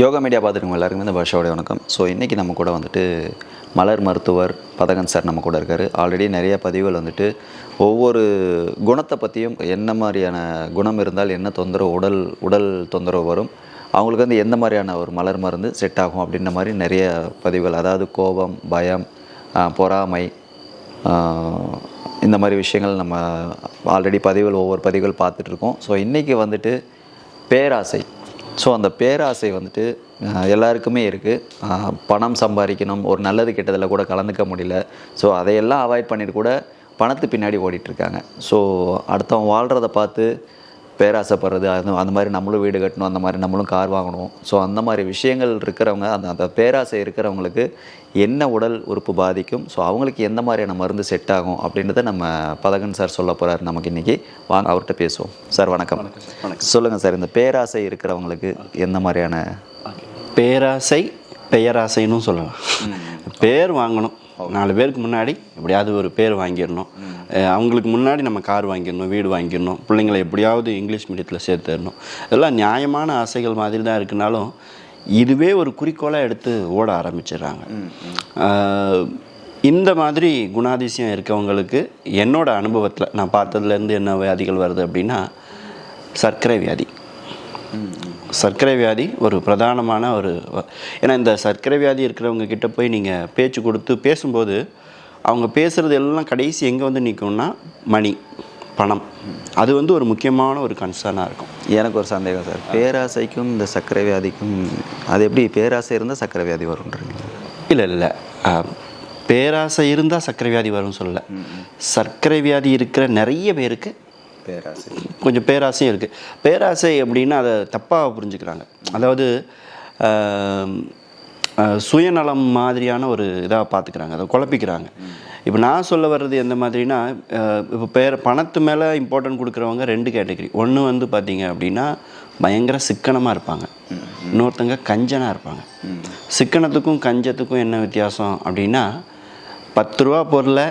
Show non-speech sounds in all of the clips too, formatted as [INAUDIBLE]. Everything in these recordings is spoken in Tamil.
யோகா மீடியா பார்த்துருக்கோம் எல்லாருக்குமே இந்த வருஷோடைய வணக்கம். ஸோ இன்றைக்கி நம்ம கூட வந்துட்டு மலர் மருத்துவர் பதகன் சார் நம்ம கூட இருக்கார். ஆல்ரெடி நிறைய பதிவுகள் வந்துட்டு ஒவ்வொரு குணத்தை பற்றியும் என்ன மாதிரியான குணம் இருந்தால் என்ன தொந்தரவு உடல் உடல் தொந்தரவு வரும் அவங்களுக்கு வந்து எந்த மாதிரியான ஒரு மலர் மருந்து செட் ஆகும் அப்படின்ற மாதிரி நிறைய பதிவுகள் அதாவது கோபம் பயம் பொறாமை இந்த மாதிரி விஷயங்கள் நம்ம ஆல்ரெடி பதிவுகள் ஒவ்வொரு பதிவுகள் பார்த்துட்ருக்கோம் ஸோ இன்றைக்கி வந்துட்டு பேராசை. ஸோ அந்த பேராசை வந்துட்டு எல்லாருக்குமே இருக்குது பணம் சம்பாதிக்கணும் ஒரு நல்லது கெட்டதில் கூட கலந்துக்க முடியல. ஸோ அதையெல்லாம் அவாய்ட் பண்ணிட்டு கூட பணத்து பின்னாடி ஓடிட்டுருக்காங்க ஸோ அடுத்தவன் வாழ்கிறத பார்த்து பேராசைப்படுறது அது அந்த மாதிரி நம்மளும் வீடு கட்டணும் அந்த மாதிரி நம்மளும் கார் வாங்கணும். ஸோ அந்த மாதிரி விஷயங்கள் இருக்கிறவங்க அந்த அந்த பேராசை இருக்கிறவங்களுக்கு என்ன உடல் உறுப்பு பாதிக்கும்? ஸோ அவங்களுக்கு எந்த மாதிரியான மருந்து செட் ஆகும் அப்படின்றத நம்ம பதகன் சார் சொல்ல போகிறார் நமக்கு இன்றைக்கி வாங்க அவர்கிட்ட பேசுவோம். சார் வணக்கம். சொல்லுங்கள் சார் இந்த பேராசை இருக்கிறவங்களுக்கு எந்த மாதிரியான பேராசை பெயராசைன்னு சொல்லலாம். பேர் வாங்கணும். நாலு பேருக்கு முன்னாடி எப்படியாவது ஒரு பேர் வாங்கிடணும். அவங்களுக்கு முன்னாடி நம்ம கார் வாங்கிடணும் வீடு வாங்கிடணும் பிள்ளைங்களை எப்படியாவது இங்கிலீஷ் மீடியத்தில் சேர்த்துடணும். இதெல்லாம் நியாயமான ஆசைகள் மாதிரி தான் இருக்குனாலும் இதுவே ஒரு குறிக்கோளாக எடுத்து ஓட ஆரம்பிச்சிடுறாங்க. இந்த மாதிரி குணாதிசயம் இருக்கவங்களுக்கு என்னோட அனுபவத்தில் நான் பார்த்ததுலேருந்து என்ன வியாதிகள் வருது அப்படின்னா சர்க்கரை வியாதி. சர்க்கரை வியாதி ஒரு பிரதானமான ஒரு ஏன்னா இந்த சர்க்கரை வியாதி இருக்கிறவங்க கிட்ட போய் நீங்கள் பேச்சு கொடுத்து பேசும்போது அவங்க பேசுகிறது எல்லாம் கடைசி எங்கே வந்து நிற்கும்னா மணி பணம். அது வந்து ஒரு முக்கியமான ஒரு கன்சர்னாக இருக்கும். எனக்கு ஒரு சந்தேகம் சார். பேராசைக்கும் இந்த சர்க்கரை வியாதிக்கும் அது எப்படி பேராசை இருந்தால் சர்க்கரை வியாதி வரும்ன்றீங்க? இல்லை இல்லை பேராசை இருந்தால் சர்க்கரை வியாதி வரும்னு சொல்லலை. சர்க்கரை வியாதி இருக்கிற நிறைய பேருக்கு பேராசை. கொஞ்சம் பேராசையும் இருக்குது பேராசை அப்படின்னா அதை தப்பாக புரிஞ்சுக்கிறாங்க. அதாவது சுயநலம் மாதிரியான ஒரு இதாக பார்த்துக்கிறாங்க அதை குழப்பிக்கிறாங்க. இப்போ நான் சொல்ல வர்றது எந்த மாதிரினா இப்போ பேர் பணத்து மேலே இம்பார்ட்டன்ட் கொடுக்குறவங்க ரெண்டு கேட்டகரி ஒன்று வந்து பார்த்தீங்க அப்படின்னா பயங்கர சிக்கனமாக இருப்பாங்க. இன்னொருத்தங்க கஞ்சனாக இருப்பாங்க. சிக்கனத்துக்கும் கஞ்சத்துக்கும் என்ன வித்தியாசம் அப்படின்னா பத்து ரூபா பொருளை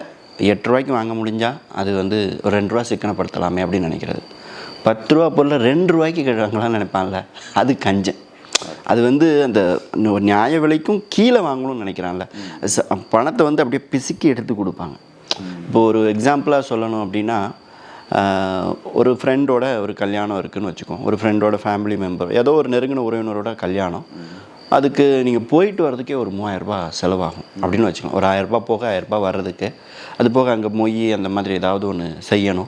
எட்டு ரூபாய்க்கு வாங்க முடிஞ்சால் அது வந்து ஒரு ரெண்டு ரூபா சிக்கனப்படுத்தலாமே அப்படின்னு நினைக்கிறது. பத்து ரூபா பொருளை ரெண்டு ரூபாய்க்கு வாங்கலாம்னு நினைப்பான்ல அது கஞ்சன். அது வந்து அந்த நியாய விலைக்கும் கீழே வாங்கணும்னு நினைக்கிறான்ல. ச- பணத்தை வந்து அப்படியே பிசுக்கி எடுத்து கொடுப்பாங்க. இப்போ ஒரு எக்ஸாம்பிளாக சொல்லணும் அப்படின்னா ஒரு ஃப்ரெண்டோட ஒரு கல்யாணம் இருக்குதுன்னு வச்சுக்கோங்க. ஒரு ஃப்ரெண்டோட ஃபேமிலி மெம்பர் ஏதோ ஒரு நெருங்கின உறவினரோட கல்யாணம். அதுக்கு நீங்கள் போயிட்டு வர்றதுக்கே ஒரு மூவாயிரரூபா செலவாகும் அப்படின்னு வச்சுக்கோங்க. ஒரு ஆயிரரூபா போக ஆயிரரூபா வர்றதுக்கு. அது போக அங்கே மொய் அந்த மாதிரி ஏதாவது ஒன்று செய்யணும்.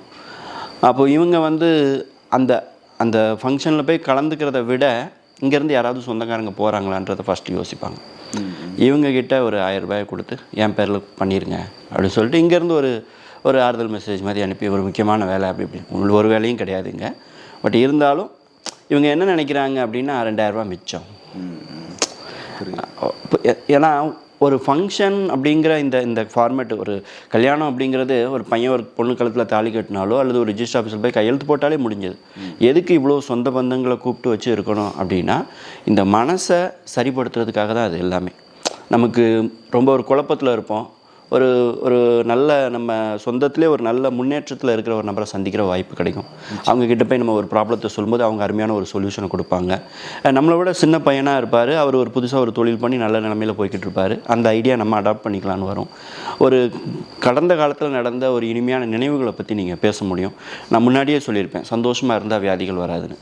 அப்போது இவங்க வந்து அந்த அந்த ஃபங்க்ஷனில் போய் கலந்துக்கிறத விட இங்கேருந்து யாராவது சொந்தக்காரங்க போகிறாங்களான்றதை ஃபஸ்ட்டு யோசிப்பாங்க. இவங்க கிட்ட ஒரு ஆயிரம் ரூபாயை கொடுத்து என் பேரில் பண்ணிடுங்க அப்படின்னு சொல்லிட்டு இங்கேருந்து ஒரு ஒரு ஆறுதல் மெசேஜ் மாதிரி அனுப்பி ஒரு முக்கியமான வேலை அப்படி இப்படி. உங்களுக்கு ஒரு வேலையும் கிடையாதுங்க. பட் இருந்தாலும் இவங்க என்ன நினைக்கிறாங்க அப்படின்னா ரெண்டாயிரரூபா மிச்சம். ஏன்னா ஒரு ஃபங்க்ஷன் அப்படிங்கிற இந்த இந்த ஃபார்மேட் ஒரு கல்யாணம் அப்படிங்கிறது ஒரு பையன் ஒரு பொண்ணு கழுத்தில் தாலி கட்டினாலோ அல்லது ஒரு ரிஜிஸ்டர் ஆஃபீஸில் போய் கையெழுத்து போட்டாலே முடிஞ்சது. எதுக்கு இவ்வளோ சொந்த பந்தங்களை கூப்பிட்டு வச்சு இருக்கணும் அப்படின்னா இந்த மனசை சரிப்படுத்துறதுக்காக தான் அது எல்லாமே. நமக்கு ரொம்ப ஒரு குழப்பத்தில் இருப்போம். ஒரு ஒரு நல்ல நம்ம சொந்தத்திலே ஒரு நல்ல முன்னேற்றத்தில் இருக்கிற ஒரு நபரை சந்திக்கிற வாய்ப்பு கிடைக்கும். அவங்க கிட்ட போய் நம்ம ஒரு ப்ராப்ளத்தை சொல்லும்போது அவங்க அருமையான ஒரு சொல்யூஷனை கொடுப்பாங்க. நம்மளை விட சின்ன பையனாக இருப்பார். அவர் ஒரு புதுசாக ஒரு தொழில் பண்ணி நல்ல நிலமையில போய்கிட்டு இருப்பார். அந்த ஐடியா நம்ம அடாப்ட் பண்ணிக்கலான்னு வரும். ஒரு கடந்த காலத்தில் நடந்த ஒரு இனிமையான நினைவுகளை பற்றி நீங்கள் பேச முடியும். நான் முன்னாடியே சொல்லியிருப்பேன். சந்தோஷமாக இருந்தால் வியாதிகள் வராதுன்னு.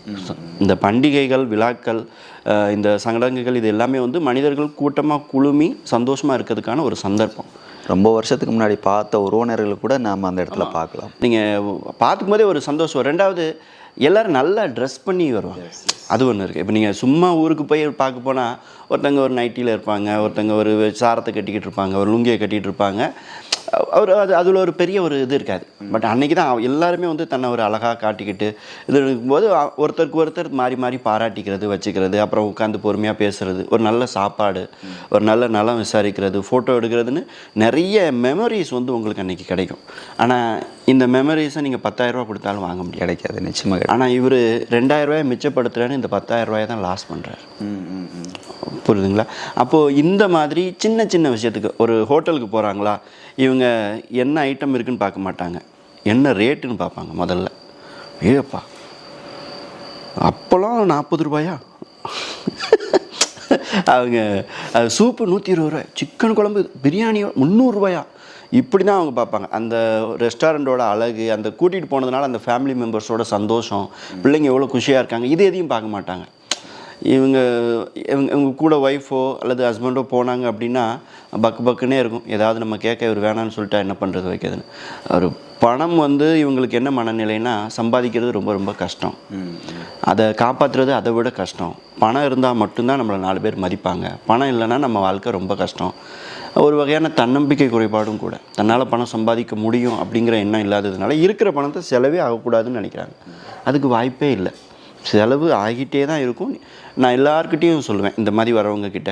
இந்த பண்டிகைகள் விழாக்கள் இந்த சடங்குகள் இது எல்லாமே வந்து மனிதர்கள் கூட்டமாக குழுமி சந்தோஷமாக இருக்கிறதுக்கான ஒரு சந்தர்ப்பம். ரொம்ப வருஷத்துக்கு முன்னாடி பார்த்த உறவினர்களை கூட நாம் அந்த இடத்துல பார்க்கலாம். நீங்கள் பார்த்துக்கும் போதே ஒரு சந்தோஷம். ரெண்டாவது எல்லாரும் நல்லா ட்ரெஸ் பண்ணி வருவாங்க. அது ஒன்று இருக்குது இப்போ நீங்கள் சும்மா ஊருக்கு போய் பார்க்க போனால் ஒருத்தங்க ஒரு நைட்டியில் இருப்பாங்க ஒருத்தங்க ஒரு சாரத்தை கட்டிக்கிட்டு இருப்பாங்க ஒரு லுங்கியை கட்டிகிட்டு இருப்பாங்க. அவர் அது அதில் ஒரு பெரிய ஒரு இது இருக்காது. பட் அன்னைக்கு தான் எல்லாருமே வந்து தன்னை ஒரு அழகாக காட்டிக்கிட்டு இது இருக்கும்போது ஒருத்தருக்கு ஒருத்தர் மாறி மாறி பாராட்டிக்கிறது வச்சுக்கிறது அப்புறம் உட்காந்து பொறுமையாக பேசுறது ஒரு நல்ல சாப்பாடு ஒரு நல்ல நலம் விசாரிக்கிறது ஃபோட்டோ எடுக்கிறதுன்னு நிறைய மெமரிஸ் வந்து உங்களுக்கு அன்னைக்கு கிடைக்கும். ஆனால் இந்த மெமரிஸை நீங்கள் பத்தாயிரரூபா கொடுத்தாலும் வாங்க முடியாது. கிடைக்காது நிச்சயமாக. ஆனால் இவர் ரெண்டாயிரரூவாயை மிச்சப்படுத்துகிறேன்னு இந்த பத்தாயிரம் ரூபாயை தான் லாஸ் பண்ணுறாரு புரியுதுங்களா? அப்போது இந்த மாதிரி சின்ன சின்ன விஷயத்துக்கு ஒரு ஹோட்டலுக்கு போகிறாங்களா இவங்க என்ன ஐட்டம் இருக்குன்னு பார்க்க மாட்டாங்க. என்ன ரேட்டுன்னு பார்ப்பாங்க முதல்ல. ஏப்பா அப்போலாம் நாற்பது ரூபாயா? அவங்க சூப்பு நூற்றி இருபது ரூபாய் சிக்கன் குழம்பு பிரியாணி முந்நூறுரூவாயா இப்படி தான் அவங்க பார்ப்பாங்க. அந்த ரெஸ்டாரண்ட்டோட அழகு அந்த கூட்டிகிட்டு போனதுனால அந்த ஃபேமிலி மெம்பர்ஸோட சந்தோஷம் பிள்ளைங்க எவ்வளோ குஷியாக இருக்காங்க இது எதையும் பார்க்க மாட்டாங்க. இவங்க இவங்க இவங்க கூட ஒய்ஃபோ அல்லது ஹஸ்பண்டோ போனாங்க அப்படின்னா பக்கு பக்குன்னே இருக்கும். ஏதாவது நம்ம கேட்க இவர் வேணான்னு சொல்லிட்டா என்ன பண்ணுறது வைக்கிறதுன்னு. ஒரு பணம் வந்து இவங்களுக்கு என்ன மனநிலைன்னா சம்பாதிக்கிறது ரொம்ப ரொம்ப கஷ்டம். அதை காப்பாற்றுறது அதை விட கஷ்டம். பணம் இருந்தால் மட்டும்தான் நம்மளை நாலு பேர் மதிப்பாங்க. பணம் இல்லைன்னா நம்ம வாழ்க்கை ரொம்ப கஷ்டம். ஒரு வகையான தன்னம்பிக்கை குறைபாடும் கூட. தன்னால் பணம் சம்பாதிக்க முடியும் அப்படிங்கிற எண்ணம் இல்லாததுனால இருக்கிற பணத்தை செலவே ஆகக்கூடாதுன்னு நினைக்கிறாங்க. அதுக்கு வாய்ப்பே இல்லை. செலவு ஆகிட்டே தான் இருக்கும். நான் எல்லார்கிட்டேயும் சொல்லுவேன் இந்த மாதிரி வரவங்க கிட்ட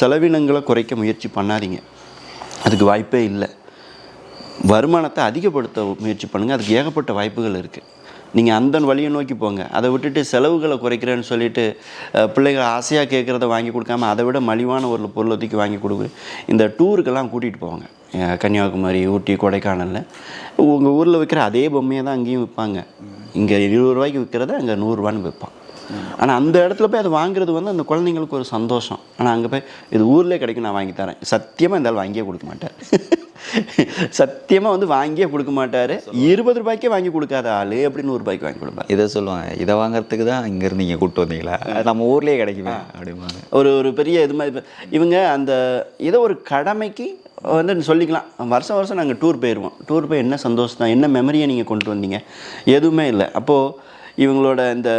செலவினங்களை குறைக்க முயற்சி பண்ணாதீங்க. அதுக்கு வாய்ப்பே இல்லை. வருமானத்தை அதிகப்படுத்த முயற்சி பண்ணுங்கள் அதுக்கு ஏகப்பட்ட வாய்ப்புகள் இருக்குது நீங்கள் அந்த வழியை நோக்கி போங்க. அதை விட்டுட்டு செலவுகளை குறைக்கிறேன்னு சொல்லிட்டு பிள்ளைகள் ஆசையாக கேட்குறத வாங்கி கொடுக்காம அதை விட மலிவான ஒரு பொருளை தூக்கி வாங்கி கொடுக்கு இந்த டூருக்கெல்லாம் கூட்டிகிட்டு போவாங்க. கன்னியாகுமரி ஊட்டி கொடைக்கானலில். உங்கள் ஊரில் விற்கிற அதே பொம்மையை தான் அங்கேயும் விற்பாங்க. இங்கே இருபது ரூபாய்க்கு விற்கிறத அங்கே நூறுரூவான்னு விற்பான். ஆனால் அந்த இடத்துல போய் அதை வாங்குறது வந்து அந்த குழந்தைங்களுக்கு ஒரு சந்தோஷம். ஆனால் அங்கே போய் இது ஊர்லேயே கிடைக்கும் நான் வாங்கி தரேன். சத்தியமாக இந்த ஆள் வாங்கியே கொடுக்க மாட்டார். [LAUGHS] சத்தியமாக வந்து வாங்கியே கொடுக்க மாட்டார். இருபது ரூபாய்க்கே வாங்கி கொடுக்காத ஆள் எப்படி நூறு ரூபாய்க்கு வாங்கி கொடுப்பார்? இதை சொல்லுவாங்க இதை வாங்குறதுக்கு தான் இங்கேருந்து இங்கே கூப்பிட்டு வந்தீங்களா? நம்ம ஊர்லேயே கிடைக்குமே அப்படிம்பாங்க. ஒரு ஒரு பெரிய இது மாதிரி இவங்க அந்த ஏதோ ஒரு கடமைக்கு வந்து சொல்லிக்கலாம். வருஷம் வருஷம் நாங்கள் டூர் போயிடுவோம் டூர் போய் என்ன சந்தோஷம் தான் என்ன மெமரியை நீங்கள் கொண்டு வந்தீங்க? எதுவுமே இல்லை. அப்போது இவங்களோட இந்த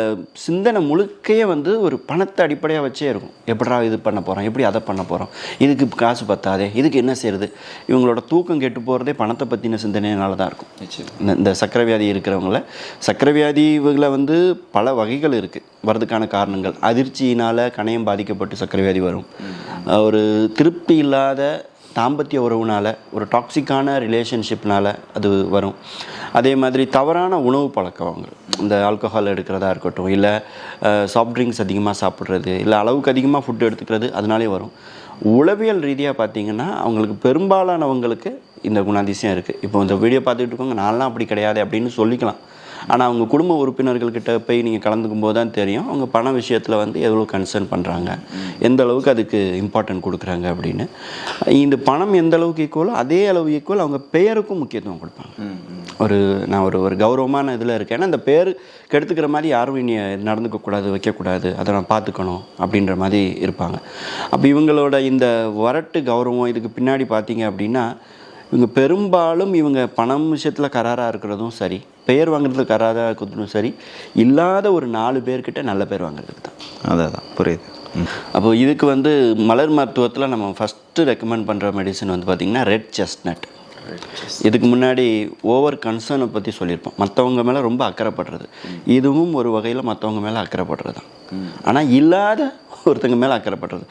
சிந்தனை முழுக்கையே வந்து ஒரு பணத்தை அடிப்படையாக வச்சே இருக்கும். எப்படா இது பண்ண போகிறோம் எப்படி அதை பண்ண போகிறோம் இதுக்கு காசு பத்தாதே இதுக்கு என்ன செய்யறது? இவங்களோட தூக்கம் கெட்டு போகிறதே பணத்தை பற்றின சிந்தனையினால தான் இருக்கும். இந்த இந்த சக்கரை வியாதி இருக்கிறவங்கள சக்கரை வியாதி இவங்கள வந்து பல வகைகள் இருக்குது வரதுக்கான காரணங்கள். அதிர்ச்சியினால் கணையம் பாதிக்கப்பட்டு சக்கரை வியாதி வரும் ஒரு திருப்தி இல்லாத தாம்பத்திய உறவுனால் ஒரு டாக்ஸிக்கான ரிலேஷன்ஷிப்னால் அது வரும். அதே மாதிரி தவறான உணவு பழக்கவங்கள் இந்த ஆல்கஹால் எடுக்கிறதா இருக்கட்டும் இல்லை சாஃப்ட் ட்ரிங்க்ஸ் அதிகமாக சாப்பிட்றது இல்லை அளவுக்கு அதிகமாக ஃபுட் எடுத்துக்கிறது அதனாலே வரும். உளவியல் ரீதியாக பார்த்தீங்கன்னா அவங்களுக்கு பெரும்பாலானவங்களுக்கு இந்த குணாதிசயம் இருக்குது இப்போ இந்த வீடியோ பார்த்துக்கிட்டு இருக்கவங்க நான்லாம் அப்படி கிடையாது அப்படின்னு சொல்லிக்கலாம். ஆனால் அவங்க குடும்ப உறுப்பினர்கள்கிட்ட போய் நீங்கள் கலந்துக்கும் போது தான் தெரியும். அவங்க பண விஷயத்தில் வந்து எவ்வளோ கன்சர்ன் பண்ணுறாங்க எந்த அளவுக்கு அதுக்கு இம்பார்ட்டன்ட் கொடுக்குறாங்க அப்படின்னு. இந்த பணம் எந்த அளவுக்கு ஈக்குவலோ அதே அளவு ஈக்குவல் அவங்க பெயருக்கும் முக்கியத்துவம் கொடுப்பாங்க. ஒரு நான் ஒரு ஒரு கௌரவமான இதில் இருக்கேன். ஏன்னா அந்த பேர் கெடுத்துக்கிற மாதிரி யாரும் இனி நடந்துக்க கூடாது வைக்கக்கூடாது அதை நான் பார்த்துக்கணும் அப்படின்ற மாதிரி இருப்பாங்க. அப்போ இவங்களோட இந்த வரட்டு கௌரவம் இதுக்கு பின்னாடி பார்த்தீங்க அப்படின்னா இவங்க பெரும்பாலும் இவங்க பணம் விஷயத்தில் கராராக இருக்கிறதும் சரி பெயர் வாங்குறதுல கராராக இருக்கிறதும் சரி இல்லாத ஒரு நாலு பேர்கிட்ட நல்ல பேர் வாங்குறதுக்கு தான். அதான் தான் புரியுது. அப்போ இதுக்கு வந்து மலர் மருத்துவத்தில் நம்ம ஃபஸ்ட்டு ரெக்கமெண்ட் பண்ணுற மெடிசன் வந்து பார்த்திங்கன்னா ரெட் செஸ்ட்நட் இதுக்கு முன்னாடி ஓவர் கன்சர்னை பற்றி சொல்லியிருப்போம். மற்றவங்க மேலே ரொம்ப அக்கறைப்படுறது. இதுவும் ஒரு வகையில் மற்றவங்க மேலே அக்கறைப்படுறது தான். ஆனால் இல்லாத ஒருத்தங்க மேலே அக்கறைப்படுறது.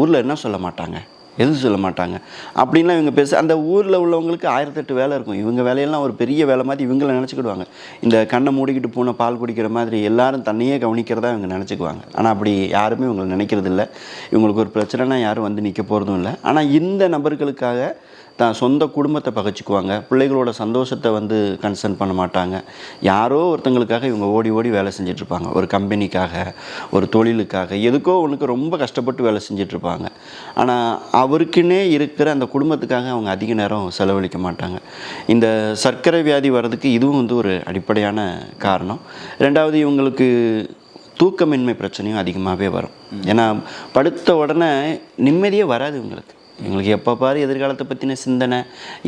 ஊரில் என்ன சொல்ல மாட்டாங்க? எதுவும் சொல்ல மாட்டாங்க. அப்படின்லாம் இவங்க பேச அந்த ஊரில் உள்ளவங்களுக்கு ஆயிரத்தெட்டு வேலை இருக்கும். இவங்க வேலையெல்லாம் ஒரு பெரிய வேலை மாதிரி இவங்கள நினச்சிக்கிடுவாங்க. இந்த கண்ணை மூடிக்கிட்டு பூனை பால் குடிக்கிற மாதிரி எல்லாரும் தன்னையே கவனிக்கிறதா இவங்க நினச்சிக்குவாங்க. ஆனால் அப்படி யாருமே இவங்களை நினைக்கிறது இல்லை இவங்களுக்கு ஒரு பிரச்சனைனா யாரும் வந்து நிற்க போகிறதும் இல்லை. ஆனால் இந்த நபர்களுக்காக தான் சொந்த குடும்பத்தை பகைச்சிக்குவாங்க. பிள்ளைகளோட சந்தோஷத்தை வந்து கன்சர்ன் பண்ண மாட்டாங்க. யாரோ ஒருத்தங்களுக்காக இவங்க ஓடி ஓடி வேலை செஞ்சிட்ருப்பாங்க. ஒரு கம்பெனிக்காக ஒரு தொழிலுக்காக எதுக்கோ ஒன்றுக்கு ரொம்ப கஷ்டப்பட்டு வேலை செஞ்சிட்ருப்பாங்க. ஆனால் அவருக்குன்னே இருக்கிற அந்த குடும்பத்துக்காக அவங்க அதிக நேரம் செலவழிக்க மாட்டாங்க. இந்த சர்க்கரை வியாதி வர்றதுக்கு இதுவும் வந்து ஒரு அடிப்படையான காரணம். ரெண்டாவது இவங்களுக்கு தூக்கமின்மை பிரச்சனையும் அதிகமாகவே வரும். ஏன்னா படுத்த உடனே நிம்மதியே வராது இவங்களுக்கு. இவங்களுக்கு எப்போ பாரு எதிர்காலத்தை பற்றின சிந்தனை.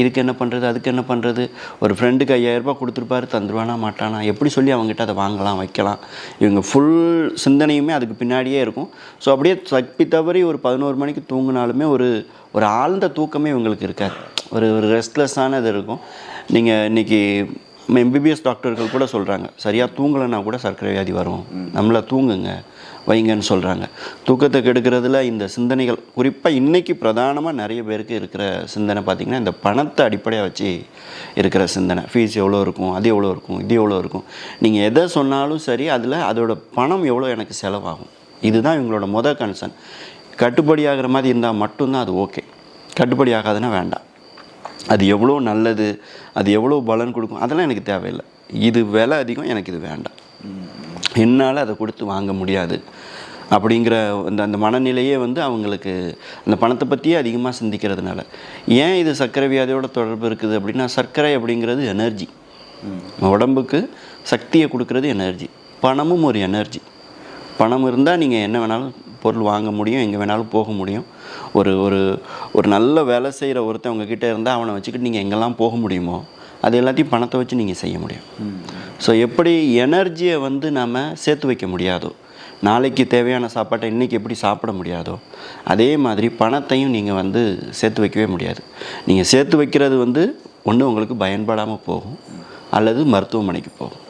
இதுக்கு என்ன பண்ணுறது அதுக்கு என்ன பண்ணுறது ஒரு ஃப்ரெண்டுக்கு ஐயாயிரரூபா கொடுத்துருப்பாரு தந்துருவானா மாட்டானா? எப்படி சொல்லி அவங்ககிட்ட அதை வாங்கலாம் வைக்கலாம். இவங்க ஃபுல் சிந்தனையுமே அதுக்கு பின்னாடியே இருக்கும். ஸோ அப்படியே தப்பி தவறி ஒரு பதினோரு மணிக்கு தூங்கினாலுமே ஒரு ஒரு ஆழ்ந்த தூக்கமே இவங்களுக்கு இருக்காது. ஒரு ஒரு ரெஸ்ட்லெஸ்ஸான இது இருக்கும் நீங்கள் இன்றைக்கி எம்பிபிஎஸ் டாக்டர்கள் கூட சொல்கிறாங்க சரியாக தூங்கலைன்னா கூட சர்க்கரை வியாதி வரும். நம்மளை தூங்குங்க. வைங்கன்னு சொல்கிறாங்க தூக்கத்தை கெடுக்கிறதுல இந்த சிந்தனைகள் குறிப்பாக இன்றைக்கி பிரதானமாக நிறைய பேருக்கு இருக்கிற சிந்தனை பார்த்திங்கன்னா இந்த பணத்தை அடிப்படையாக வச்சு இருக்கிற சிந்தனை. ஃபீஸ் எவ்வளோ இருக்கும் அது எவ்வளோ இருக்கும் இது எவ்வளோ இருக்கும். நீங்கள் எதை சொன்னாலும் சரி அதில் அதோட பணம் எவ்வளோ எனக்கு செலவாகும். இதுதான் இவங்களோட மொதல் கன்சர்ன் கட்டுப்படி ஆகிற மாதிரி இருந்தால் மட்டும்தான் அது ஓகே கட்டுப்படி ஆகாதுன்னா வேண்டாம். அது எவ்வளோ நல்லது அது எவ்வளோ பலன் கொடுக்கும் அதெல்லாம் எனக்கு தேவையில்லை. இது விலை அதிகம் எனக்கு இது வேண்டாம். என்னால் அதை கொடுத்து வாங்க முடியாது. அப்படிங்கிற அந்த அந்த மனநிலையே வந்து அவங்களுக்கு அந்த பணத்தை பற்றியே அதிகமாக சிந்திக்கிறதுனால. ஏன் இது சர்க்கரை வியாதியோட தொடர்பு இருக்குது அப்படின்னா சர்க்கரை அப்படிங்கிறது எனர்ஜி. உடம்புக்கு சக்தியை கொடுக்கறது எனர்ஜி. பணமும் ஒரு எனர்ஜி. பணம் இருந்தால் நீங்கள் என்ன வேணாலும் பொருள் வாங்க முடியும் எங்கே வேணாலும் போக முடியும். ஒரு ஒரு ஒரு நல்ல வேலை செய்கிற ஒருத்தன் உங்ககிட்ட இருந்தால் அவனை வச்சுக்கிட்டு நீங்கள் எங்கெல்லாம் போக முடியுமோ அது எல்லாத்தையும் பணத்தை வச்சு நீங்கள் செய்ய முடியும். ஸோ எப்படி எனர்ஜியை வந்து நாம் சேர்த்து வைக்க முடியாதோ நாளைக்கு தேவையான சாப்பாட்டை இன்றைக்கி எப்படி சாப்பிட முடியாதோ அதே மாதிரி பணத்தையும் நீங்கள் வந்து சேர்த்து வைக்கவே முடியாது. நீங்கள் சேர்த்து வைக்கிறது வந்து ஒன்று உங்களுக்கு பயன்படாமல் போகும் அல்லது மருத்துவமனைக்கு போகும்.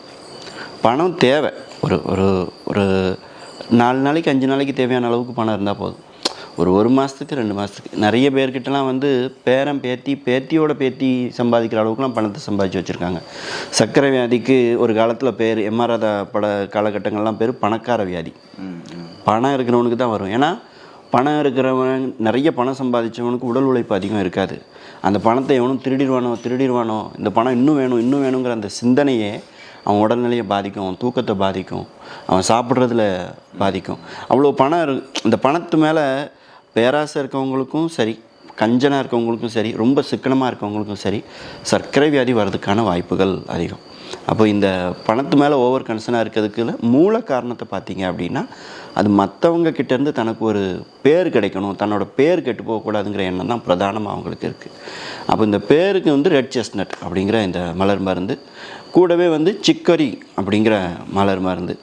பணம் தேவை. ஒரு ஒரு ஒரு நாலு நாளைக்கு அஞ்சு நாளைக்கு தேவையான அளவுக்கு பணம் இருந்தால் போதும். ஒரு ஒரு மாதத்துக்கு ரெண்டு மாதத்துக்கு நிறைய பேர்கிட்டலாம் வந்து பேரம் பேத்தி பேத்தியோட பேத்தி சம்பாதிக்கிற அளவுக்குலாம் பணத்தை சம்பாதிச்சு வச்சுருக்காங்க. சர்க்கரை வியாதிக்கு ஒரு காலத்தில் பேர் எம்ஆர்ஆத பட காலகட்டங்கள்லாம் பேர் பணக்கார வியாதி. பணம் இருக்கிறவனுக்கு தான் வரும். ஏன்னா பணம் இருக்கிறவன் நிறைய பணம் சம்பாதிச்சவனுக்கு உடல் உழைப்பு அதிகம் இருக்காது. அந்த பணத்தை எவனும் திருடிடுவானோ திருடிடுவானோ இந்த பணம் இன்னும் வேணும் இன்னும் வேணுங்கிற அந்த சிந்தனையே அவன் உடல்நிலையை பாதிக்கும் அவன் தூக்கத்தை பாதிக்கும் அவன் சாப்பிட்றதுல பாதிக்கும். அவ்வளோ பணம் இரு இந்த பணத்து மேலே பேராசை இருக்கவங்களுக்கும் சரி கஞ்சனாக இருக்கவங்களுக்கும் சரி ரொம்ப சிக்கனமாக இருக்கவங்களுக்கும் சரி சர்க்கரை வியாதி வர்றதுக்கான வாய்ப்புகள் அதிகம். அப்போ இந்த பணத்து மேலே ஓவர் கன்சர்னாக இருக்கிறதுக்குள்ள மூல காரணத்தை பார்த்தீங்க அப்படின்னா அது மற்றவங்க கிட்டேருந்து தனக்கு ஒரு பேர் கிடைக்கணும் தன்னோட பேர் கெட்டு போகக்கூடாதுங்கிற எண்ணம் தான் பிரதானமாக அவங்களுக்கு இருக்குது அப்போ இந்த பேருக்கு வந்து ரெட் செஸ்னட் அப்படிங்கிற இந்த மலர் மருந்து கூடவே வந்து சிக்கரி அப்படிங்கிற மலர் மருந்து.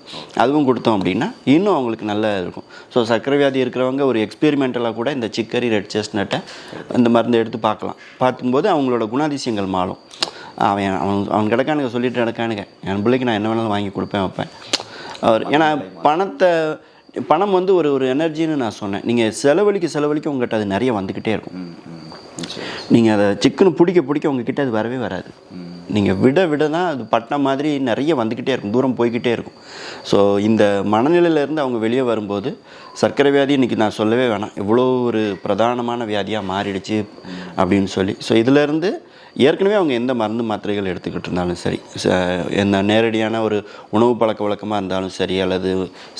அதுவும் கொடுத்தோம் அப்படின்னா இன்னும் அவங்களுக்கு நல்லா இருக்கும். ஸோ சர்க்கரை வியாதி இருக்கிறவங்க ஒரு எக்ஸ்பெரிமெண்டலாக கூட இந்த சிக்கரி ரெட் செஸ்னட்டை இந்த மருந்தை எடுத்து பார்க்கலாம். பார்க்கும்போது அவங்களோட குணாதிசயங்கள் மாறும். அவன் அவன் அவன் கிடக்கானுங்க சொல்லிட்டு கிடக்கானுங்க. என் பிள்ளைக்கு நான் என்ன வேணாலும் வாங்கி கொடுப்பேன் வைப்பேன். அவர் ஏன்னா பணத்தை பணம் வந்து ஒரு ஒரு எனர்ஜின்னு நான் சொன்னேன். நீங்கள் செலவழிக்க செலவழிக்க உங்கள்கிட்ட அது நிறைய வந்துக்கிட்டே இருக்கும். நீங்கள் அதை சிக்கனு பிடிக்க பிடிக்க உங்ககிட்ட அது வரவே வராது. நீங்கள் விட விட தான் அது பட்டின மாதிரி நிறைய வந்துக்கிட்டே இருக்கும் தூரம் போய்கிட்டே இருக்கும். ஸோ இந்த மனநிலையிலேருந்து அவங்க வெளியே வரும்போது சர்க்கரை வியாதி இன்றைக்கி நான் சொல்லவே வேணாம். இவ்வளோ ஒரு பிரதானமான வியாதியாக மாறிடுச்சு அப்படின்னு சொல்லி. ஸோ இதிலேருந்து ஏற்கனவே அவங்க எந்த மருந்து மாத்திரைகள் எடுத்துக்கிட்டு இருந்தாலும் சரி ச- எந்த நேரடியான ஒரு உணவு பழக்க வழக்கமாக இருந்தாலும் சரி அல்லது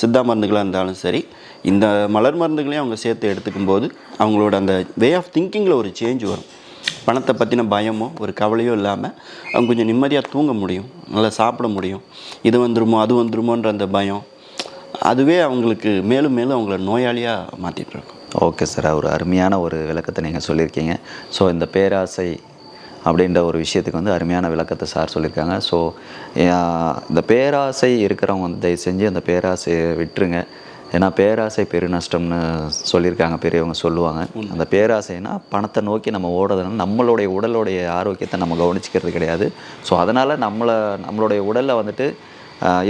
சித்தா மருந்துகளாக இருந்தாலும் சரி இந்த மலர் மருந்துகளையும் அவங்க சேர்த்து எடுத்துக்கும் போது அவங்களோட அந்த வே ஆஃப் திங்கிங்கில் ஒரு சேஞ்ச் வரும். பணத்தை பற்றின பயமோ ஒரு கவலையோ இல்லாமல் அவங்க கொஞ்சம் நிம்மதியாக தூங்க முடியும். நல்லா சாப்பிட முடியும். இது வந்துருமோ அது வந்துருமோன்ற அந்த பயம். அதுவே அவங்களுக்கு மேலும் மேலும் அவங்கள நோயாளியாக மாற்றிட்டு இருக்கும். ஓகே சார் ஒரு அருமையான ஒரு விளக்கத்தை நீங்கள் சொல்லியிருக்கீங்க. ஸோ இந்த பேராசை அப்படின்ற ஒரு விஷயத்துக்கு வந்து அருமையான விளக்கத்தை சார் சொல்லியிருக்காங்க. ஸோ இந்த பேராசை இருக்கிறவங்க வந்து தயவு செஞ்சு அந்த பேராசையை விட்டுருங்க. ஏன்னா பேராசை பெருநஷ்டம்னு சொல்லியிருக்காங்க பெரியவங்க சொல்லுவாங்க. அந்த பேராசைனா பணத்தை நோக்கி நம்ம ஓடுறதுனால நம்மளுடைய உடலுடைய ஆரோக்கியத்தை நம்ம கவனிச்சிக்கிறது கிடையாது. ஸோ அதனால் நம்மளை நம்மளுடைய உடலில் வந்துட்டு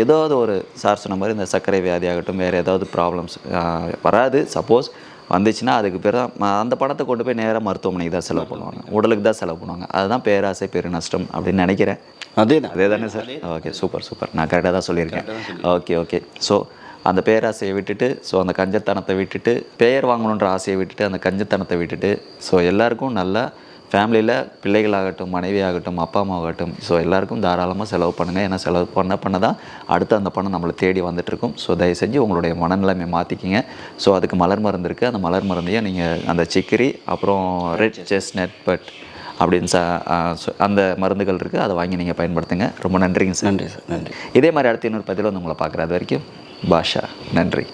ஏதாவது ஒரு சார் சொன்ன மாதிரி இந்த சர்க்கரை வியாதி ஆகட்டும் வேறு ஏதாவது ப்ராப்ளம்ஸ் வராது. சப்போஸ் வந்துச்சுன்னா அதுக்கு பிற அந்த பணத்தை கொண்டு போய் நேராக மருத்துவமனைக்கு தான் செலவு பண்ணுவாங்க. உடலுக்கு தான் செலவு பண்ணுவாங்க. அதுதான் பேராசை பெருநஷ்டம் அப்படின்னு நினைக்கிறேன். அதே தான் அதே தானே சார் ஓகே சூப்பர் சூப்பர் நான் கரெக்டாக தான் சொல்லியிருக்கேன். ஓகே ஓகே ஸோ அந்த பேராசையை விட்டுட்டு ஸோ அந்த கஞ்சத்தனத்தை விட்டுட்டு பெயர் வாங்கணுன்ற ஆசையை விட்டுட்டு அந்த கஞ்சத்தனத்தை விட்டுட்டு ஸோ எல்லாருக்கும் நல்லா ஃபேமிலியில் பிள்ளைகளாகட்டும் மனைவி ஆகட்டும் அப்பா அம்மா ஆகட்டும் ஸோ எல்லாருக்கும் தாராளமாக செலவு பண்ணுங்கள் ஏன்னா செலவு பண்ண பண்ண தான் அடுத்து அந்த பணம் நம்மளை தேடி வந்துட்டுருக்கும். ஸோ தயவு செஞ்சு உங்களுடைய மனநிலைமை மாற்றிக்கிங்க ஸோ அதுக்கு மலர் மருந்து இருக்குது அந்த மலர் மருந்தையும் நீங்கள் அந்த சிக்கிரி அப்புறம் ரெட் செஸ் நெட் பட் அப்படின்னு ச அந்த மருந்துகள் இருக்குது அதை வாங்கி நீங்கள் பயன்படுத்துங்க. ரொம்ப நன்றிங்க சார் நன்றி சார் நன்றி. இதே மாதிரி அடுத்த இன்னொரு பதிவில் வந்து உங்களை பார்க்குறது வரைக்கும் பாஷா. நன்றி.